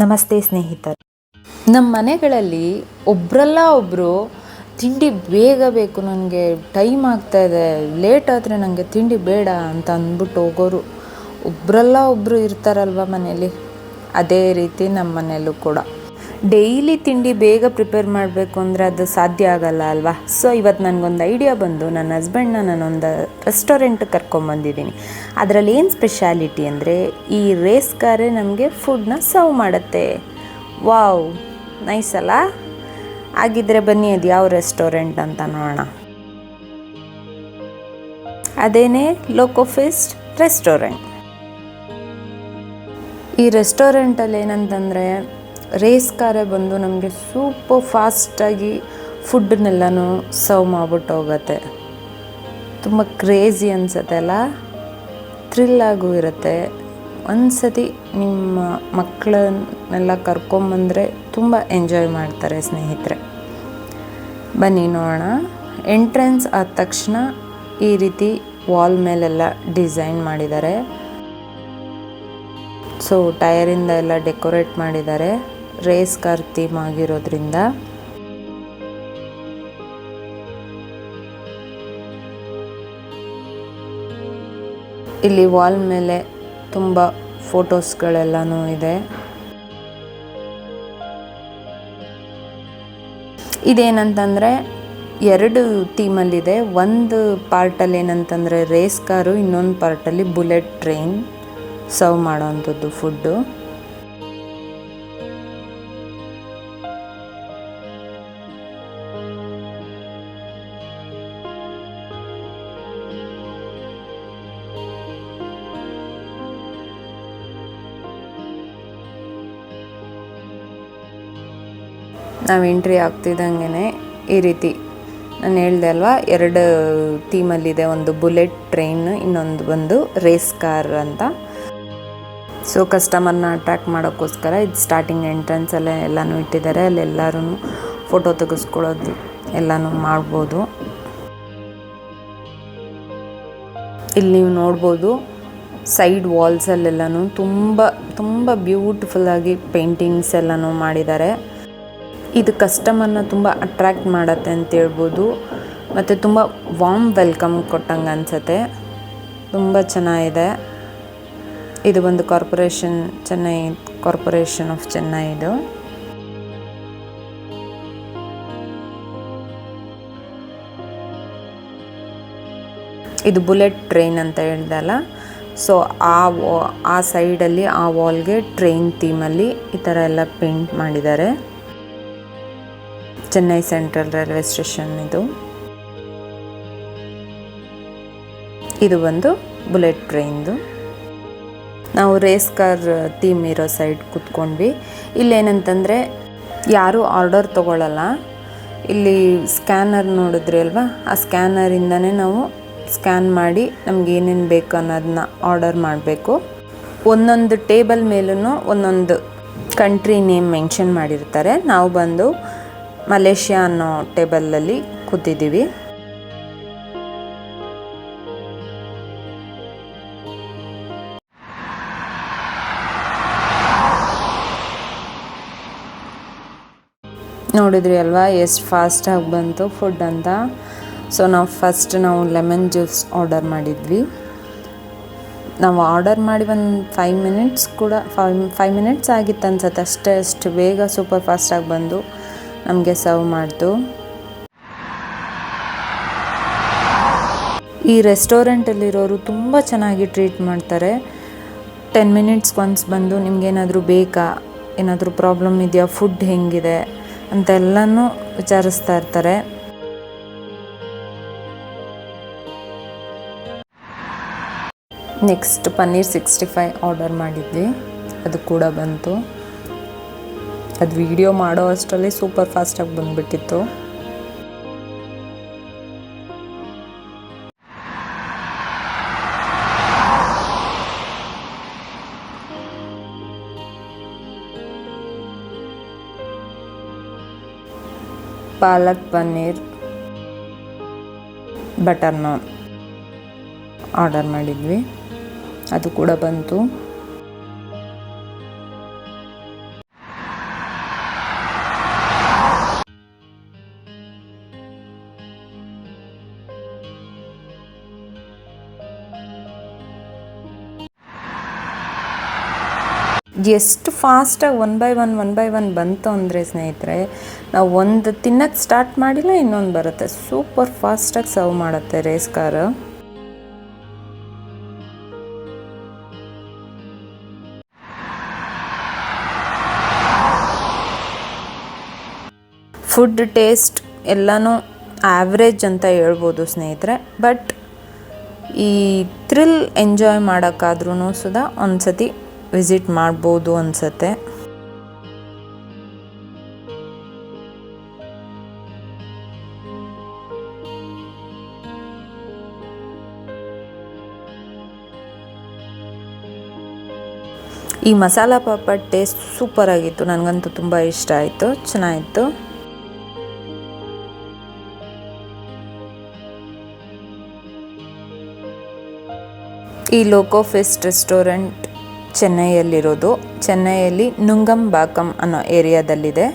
ನಮಸ್ತೆ ಸ್ನೇಹಿತರು. ನಮ್ಮ ಮನೆಗಳಲ್ಲಿ ಒಬ್ರಲ್ಲ ಒಬ್ಬರು ತಿಂಡಿ ಬೇಗ ಬೇಕು ನನಗೆ ಟೈಮ್ ಆಗ್ತಾ ಇದೆ, ಲೇಟ್ ಆದರೆ ನನಗೆ ತಿಂಡಿ ಬೇಡ ಅಂತ ಅಂದ್ಬಿಟ್ಟು ಹೋಗೋರು ಒಬ್ರಲ್ಲ ಒಬ್ಬರು ಇರ್ತಾರಲ್ವ ಮನೆಯಲ್ಲಿ? ಅದೇ ರೀತಿ ನಮ್ಮ ಮನೆಯಲ್ಲೂ ಕೂಡ. ಡೈಲಿ ತಿಂಡಿ ಬೇಗ ಪ್ರಿಪೇರ್ ಮಾಡಬೇಕು ಅಂದರೆ ಅದು ಸಾಧ್ಯ ಆಗಲ್ಲ ಅಲ್ವಾ? ಸೊ ಇವತ್ತು ನನಗೊಂದು ಐಡಿಯಾ ಬಂದು ನನ್ನ ಹಸ್ಬೆಂಡ್ನ ನಾನೊಂದು ರೆಸ್ಟೋರೆಂಟ್ ಕರ್ಕೊಂಬಂದಿದ್ದೀನಿ. ಅದರಲ್ಲಿ ಏನು ಸ್ಪೆಷಾಲಿಟಿ ಅಂದರೆ ಈ ರೇಸ್ ಕಾರೇ ನಮಗೆ ಫುಡ್ನ ಸರ್ವ್ ಮಾಡುತ್ತೆ. ವಾವ್ ನೈಸ್ ಅಲ್ಲ? ಬನ್ನಿ, ಅದು ಯಾವ ರೆಸ್ಟೋರೆಂಟ್ ಅಂತ ನೋಡೋಣ. ಅದೇನೇ ಲೋಕೋಫಿಸ್ಟ್ ರೆಸ್ಟೋರೆಂಟ್ ಈ ರೆಸ್ಟೋರೆಂಟಲ್ಲಿ ಏನಂತಂದರೆ ರೇಸ್ ಕಾರೇ ಬಂದು ನಮಗೆ ಸೂಪರ್ ಫಾಸ್ಟಾಗಿ ಫುಡ್ನೆಲ್ಲನೂ ಸರ್ವ್ ಮಾಡ್ಬಿಟ್ಟು ಹೋಗುತ್ತೆ. ತುಂಬ ಕ್ರೇಜಿ ಅನಿಸುತ್ತೆ ಅಲ್ಲ? ಥ್ರಿಲ್ ಆಗೂ ಇರುತ್ತೆ. ಒಂದು ಸತಿ ನಿಮ್ಮ ಮಕ್ಕಳನ್ನೆಲ್ಲ ಕರ್ಕೊಂಬಂದರೆ ತುಂಬ ಎಂಜಾಯ್ ಮಾಡ್ತಾರೆ ಸ್ನೇಹಿತರೆ. ಬನ್ನಿ ನೋಡೋಣ. ಎಂಟ್ರೆನ್ಸ್ ಆದ ತಕ್ಷಣ ಈ ರೀತಿ ವಾಲ್ ಮೇಲೆಲ್ಲ ಡಿಸೈನ್ ಮಾಡಿದ್ದಾರೆ. ಸೊ ಟಯರಿಂದ ಎಲ್ಲ ಡೆಕೋರೇಟ್ ಮಾಡಿದ್ದಾರೆ. ರೇಸ್ ಕಾರ್ ಥೀಮ್ ಆಗಿರೋದ್ರಿಂದ ಇಲ್ಲಿ ವಾಲ್ ಮೇಲೆ ತುಂಬ ಫೋಟೋಸ್ಗಳೆಲ್ಲನೂ ಇದೆ. ಇದೇನಂತಂದರೆ ಎರಡು ಥೀಮಲ್ಲಿದೆ ಒಂದು ಪಾರ್ಟಲ್ಲಿ ಏನಂತಂದರೆ ರೇಸ್ ಕಾರು, ಇನ್ನೊಂದು ಪಾರ್ಟಲ್ಲಿ ಬುಲೆಟ್ ಟ್ರೈನ್ ಸರ್ವ್ ಮಾಡೋವಂಥದ್ದು ಫುಡ್ಡು. ನಾವು ಎಂಟ್ರಿ ಆಗ್ತಿದ್ದಂಗೆ ಈ ರೀತಿ. ನಾನು ಹೇಳ್ದೆ ಅಲ್ವಾ, ಎರಡು ಥೀಮಲ್ಲಿದೆ ಒಂದು ಬುಲೆಟ್ ಟ್ರೈನ್ ಇನ್ನೊಂದು ಬಂದು ರೇಸ್ ಕಾರ್ ಅಂತ. ಸೊ ಕಸ್ಟಮರ್ನ ಅಟ್ರ್ಯಾಕ್ಟ್ ಮಾಡೋಕ್ಕೋಸ್ಕರ ಇದು ಸ್ಟಾರ್ಟಿಂಗ್ ಎಂಟ್ರೆನ್ಸಲ್ಲೇ ಎಲ್ಲನೂ ಇಟ್ಟಿದ್ದಾರೆ ಅಲ್ಲಿ ಎಲ್ಲರೂ ಫೋಟೋ ತೆಗೆಸ್ಕೊಳ್ಳೋದು ಎಲ್ಲನೂ ಮಾಡ್ಬೋದು. ಇಲ್ಲಿ ನೀವು ನೋಡ್ಬೋದು ಸೈಡ್ ವಾಲ್ಸಲ್ಲೆಲ್ಲನೂ ತುಂಬ ತುಂಬ ಬ್ಯೂಟಿಫುಲ್ಲಾಗಿ ಪೇಂಟಿಂಗ್ಸ್ ಎಲ್ಲನೂ ಮಾಡಿದ್ದಾರೆ ಇದು ಕಸ್ಟಮರ್ನ ತುಂಬ ಅಟ್ರ್ಯಾಕ್ಟ್ ಮಾಡತ್ತೆ ಅಂತ ಹೇಳ್ಬೋದು. ಮತ್ತು ತುಂಬ ವಾಮ್ ವೆಲ್ಕಮ್ ಕೊಟ್ಟಂಗೆ ಅನಿಸತ್ತೆ. ತುಂಬ ಚೆನ್ನಾಗಿದೆ. ಇದು ಒಂದು corporation Chennai corporation of Chennai ಇದು. ಇದು ಬುಲೆಟ್ ಟ್ರೈನ್ ಅಂತ ಹೇಳ್ದಲ್ಲ ಸೊ ಆ ಆ ಸೈಡಲ್ಲಿ ಆ ವಾಲ್ಗೆ ಟ್ರೈನ್ ಥೀಮಲ್ಲಿ ಈ ಥರ ಎಲ್ಲ ಪೇಂಟ್ ಮಾಡಿದ್ದಾರೆ. ಚೆನ್ನೈ ಸೆಂಟ್ರಲ್ ರೈಲ್ವೆ ಸ್ಟೇಷನ್ ಇದು. ಇದು ಒಂದು ಬುಲೆಟ್ ಟ್ರೈನ್ದು ನಾವು ರೇಸ್ ಕಾರ್ ಥೀಮ್ ಇರೋ ಸೈಡ್ ಕೂತ್ಕೊಂಡ್ವಿ. ಇಲ್ಲೇನಂತಂದರೆ ಯಾರೂ ಆರ್ಡರ್ ತೊಗೊಳ್ಳಲ್ಲ ಇಲ್ಲಿ ಸ್ಕ್ಯಾನರ್ ನೋಡಿದ್ರಿ ಅಲ್ವಾ? ಆ ಸ್ಕ್ಯಾನರಿಂದನೇ ನಾವು ಸ್ಕ್ಯಾನ್ ಮಾಡಿ ನಮ್ಗೆ ಏನೇನು ಬೇಕು ಅನ್ನೋದನ್ನ ಆರ್ಡರ್ ಮಾಡಬೇಕು. ಒಂದೊಂದು ಟೇಬಲ್ ಮೇಲೂ ಒಂದೊಂದು ಕಂಟ್ರಿ ನೇಮ್ ಮೆನ್ಷನ್ ಮಾಡಿರ್ತಾರೆ. ನಾವು ಬಂದು ಮಲೇಷ್ಯಾ ಅನ್ನೋ ಟೇಬಲಲ್ಲಿ ಕೂತಿದ್ದೀವಿ. ನೋಡಿದ್ರಿ ಅಲ್ವಾ, ಎಷ್ಟು ಫಾಸ್ಟಾಗಿ ಬಂತು ಫುಡ್ ಅಂತ. ಸೊ ನಾವು ಫಸ್ಟ್ ನಾವು ಲೆಮನ್ ಜ್ಯೂಸ್ ಆರ್ಡರ್ ಮಾಡಿದ್ವಿ. ನಾವು ಆರ್ಡರ್ ಮಾಡಿ ಒಂದು ಫೈವ್ ಮಿನಿಟ್ಸ್ ಕೂಡ ಫೈವ್ ಫೈವ್ ಮಿನಿಟ್ಸ್ ಆಗಿತ್ತು ಅನ್ಸತ್ತೆ ಅಷ್ಟೇ, ಅಷ್ಟು ಬೇಗ ಸೂಪರ್ ಫಾಸ್ಟಾಗಿ ಬಂದು. ನಮಗೆ ಸರ್ವ್ ಮಾಡಿತು. ಈ ರೆಸ್ಟೋರೆಂಟಲ್ಲಿರೋರು ತುಂಬ ಚೆನ್ನಾಗಿ ಟ್ರೀಟ್ ಮಾಡ್ತಾರೆ. ಟೆನ್ ಮಿನಿಟ್ಸ್ ಒನ್ಸ್ ಬಂದು ನಿಮಗೇನಾದರೂ ಬೇಕಾ, ಏನಾದರೂ ಪ್ರಾಬ್ಲಮ್ ಇದೆಯಾ ಫುಡ್ ಹೆಂಗಿದೆ ಅಂತೆಲ್ಲನೂ ವಿಚಾರಿಸ್ತಾ ಇರ್ತಾರೆ. Next paneer sixty five order ಮಾಡಿದ್ವಿ. ಅದು ಕೂಡ ಬಂತು. ಅದು ವಿಡಿಯೋ ಮಾಡೋ ಅಷ್ಟರಲ್ಲಿ ಸೂಪರ್ ಫಾಸ್ಟಾಗಿ ಬಂದುಬಿಟ್ಟಿತ್ತು. ಪಾಲಕ್ ಪನ್ನೀರ್ ಬಟರ್ ನಾನ್ ಆರ್ಡರ್ ಮಾಡಿದ್ವಿ. ಅದು ಕೂಡ ಬಂತು. ಎಷ್ಟು ಫಾಸ್ಟಾಗಿ one by one one by one ಬಂತು ಅಂದರೆ ಸ್ನೇಹಿತರೆ, ನಾವು ಒಂದು ತಿನ್ನಕ್ಕೆ ಸ್ಟಾರ್ಟ್ ಮಾಡಿಲ್ಲ, ಇನ್ನೊಂದು ಬರುತ್ತೆ. ಸೂಪರ್ ಫಾಸ್ಟಾಗಿ ಸರ್ವ್ ಮಾಡುತ್ತೆ ರೇಸ್ ಕಾರ್ ಫುಡ್ ಟೇಸ್ಟ್ ಎಲ್ಲನೂ ಆ್ಯಾವ್ರೇಜ್ ಅಂತ ಹೇಳ್ಬೋದು ಸ್ನೇಹಿತರೆ. ಬಟ್ ಈ ಥ್ರಿಲ್ ಎಂಜಾಯ್ ಮಾಡೋಕ್ಕಾದ್ರೂ ಸುದಾ ಒಂದು ಸತಿ ವಿಸಿಟ್ ಮಾಡ್ಬೋದು ಅನಿಸತ್ತೆ. ಈ ಮಸಾಲ ಪಾಪಡ್ ಟೇಸ್ಟ್ ಸೂಪರ್ ಆಗಿತ್ತು ನನಗಂತೂ ತುಂಬ ಇಷ್ಟ ಆಯಿತು. ಚೆನ್ನಾಗಿತ್ತು. ಈ ಲೋಕೋ ಫೆಸ್ಟ್ ರೆಸ್ಟೋರೆಂಟ್ ಚೆನ್ನೈಯಲ್ಲಿರೋದು. ಚೆನ್ನೈಯಲ್ಲಿ ನುಂಗಂಬಾಕಂ ಅನ್ನೋ ಏರಿಯಾದಲ್ಲಿದೆ.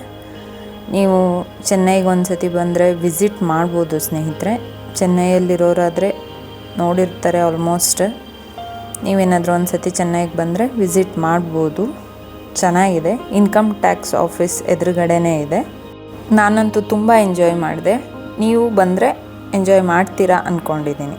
ನೀವು ಚೆನ್ನೈಗೆ ಒಂದು ಸತಿ ಬಂದರೆ ವಿಸಿಟ್ ಮಾಡ್ಬೋದು ಸ್ನೇಹಿತರೆ. ಚೆನ್ನೈಯಲ್ಲಿರೋರಾದರೆ ನೋಡಿರ್ತಾರೆ ಆಲ್ಮೋಸ್ಟ್. ನೀವೇನಾದರೂ ಒಂದು ಸತಿ ಚೆನ್ನೈಗೆ ಬಂದರೆ ವಿಸಿಟ್ ಮಾಡ್ಬೋದು. ಚೆನ್ನಾಗಿದೆ. ಇನ್ಕಮ್ ಟ್ಯಾಕ್ಸ್ ಆಫೀಸ್ ಎದುರುಗಡೆನೇ ಇದೆ. ನಾನಂತೂ ತುಂಬ ಎಂಜಾಯ್ ಮಾಡಿದೆ. ನೀವು ಬಂದರೆ ಎಂಜಾಯ್ ಮಾಡ್ತೀರಾ ಅಂದ್ಕೊಂಡಿದ್ದೀನಿ